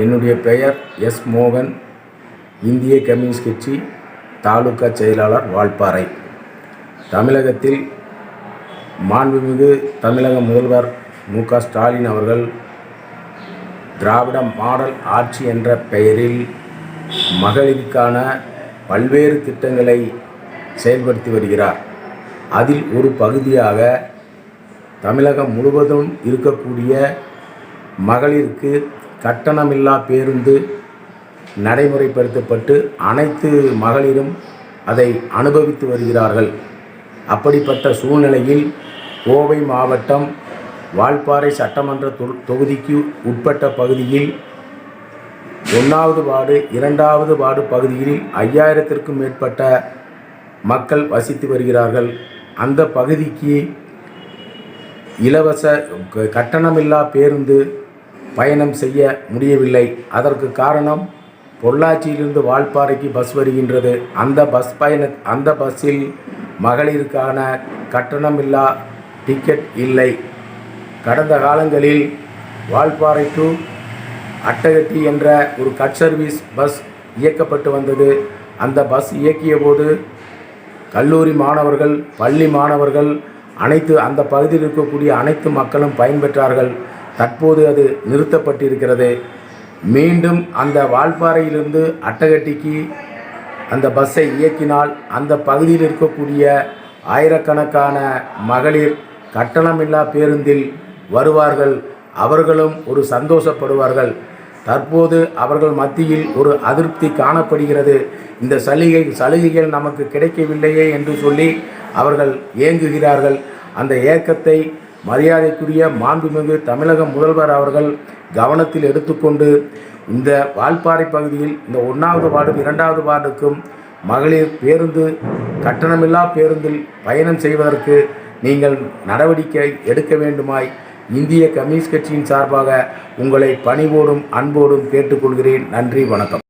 என்னுடைய பெயர் எஸ் மோகன். இந்திய கம்யூனிஸ்ட் கட்சி தாலுகா செயலாளர் வால்பாறை. தமிழகத்தில் மாண்புமிகு தமிழக முதல்வர் மு க ஸ்டாலின் அவர்கள் திராவிட மாடல் ஆட்சி என்ற பெயரில் மகளிருக்கான பல்வேறு திட்டங்களை செயல்படுத்தி வருகிறார். அதில் ஒரு பகுதியாக தமிழகம் முழுவதும் இருக்கக்கூடிய மகளிருக்கு கட்டணமில்லா பேருந்து நடைமுறைப்படுத்தப்பட்டு அனைத்து மகளிரும் அதை அனுபவித்து வருகிறார்கள். அப்படிப்பட்ட சூழ்நிலையில் கோவை மாவட்டம் வால்பாறை சட்டமன்ற தொ- தொகுதிக்கு உட்பட்ட பகுதியில் ஒன்றாவது வார்டு இரண்டாவது வார்டு பகுதியில் ஐயாயிரத்திற்கும் மேற்பட்ட மக்கள் வசித்து வருகிறார்கள். அந்த பகுதிக்கு இலவச க- கட்டணமில்லா பேருந்து பயணம் செய்ய முடியவில்லை. அதற்கு காரணம் பொள்ளாச்சியிலிருந்து வால்பாறைக்கு பஸ் வருகின்றது. அந்த பஸ் பயண அந்த பஸ்ஸில் மகளிருக்கான கட்டணமில்லா டிக்கெட் இல்லை. கடந்த காலங்களில் வால்பாறை டு அட்டகட்டி என்ற ஒரு கட் சர்வீஸ் பஸ் இயக்கப்பட்டு வந்தது. அந்த பஸ் இயக்கிய போது கல்லூரி மாணவர்கள் பள்ளி மாணவர்கள் அனைத்து அந்த பகுதியில் இருக்கக்கூடிய அனைத்து மக்களும் பயன்பெற்றார்கள். தற்போது அது நிறுத்தப்பட்டிருக்கிறது. மீண்டும் அந்த வால்பாறையிலிருந்து அட்டகட்டிக்கு அந்த பஸ்ஸை இயக்கினால் அந்த பகுதியில் இருக்கக்கூடிய ஆயிரக்கணக்கான மகளிர் கட்டணமில்லா பேருந்தில் வருவார்கள். அவர்களும் ஒரு சந்தோஷப்படுவார்கள். தற்போது அவர்கள் மத்தியில் ஒரு அதிருப்தி காணப்படுகிறது. இந்த சலுகை சலுகைகள் நமக்கு கிடைக்கவில்லையே என்று சொல்லி அவர்கள் ஏங்குகிறார்கள். அந்த ஏக்கத்தை மரியாதைக்குரிய மாண்புமிகு தமிழக முதல்வர் அவர்கள் கவனத்தில் எடுத்துக்கொண்டு இந்த வால்பாறை பகுதியில் இந்த ஒன்றாவது வார்டும் இரண்டாவது வார்டுக்கும் மகளிர் பேருந்து கட்டணமில்லா பேருந்தில் பயணம் செய்வதற்கு நீங்கள் நடவடிக்கை எடுக்க வேண்டுமாய் இந்திய கம்யூனிஸ்ட் கட்சியின் சார்பாக உங்களை பணிவோடும் அன்போடும் கேட்டுக்கொள்கிறேன். நன்றி வணக்கம்.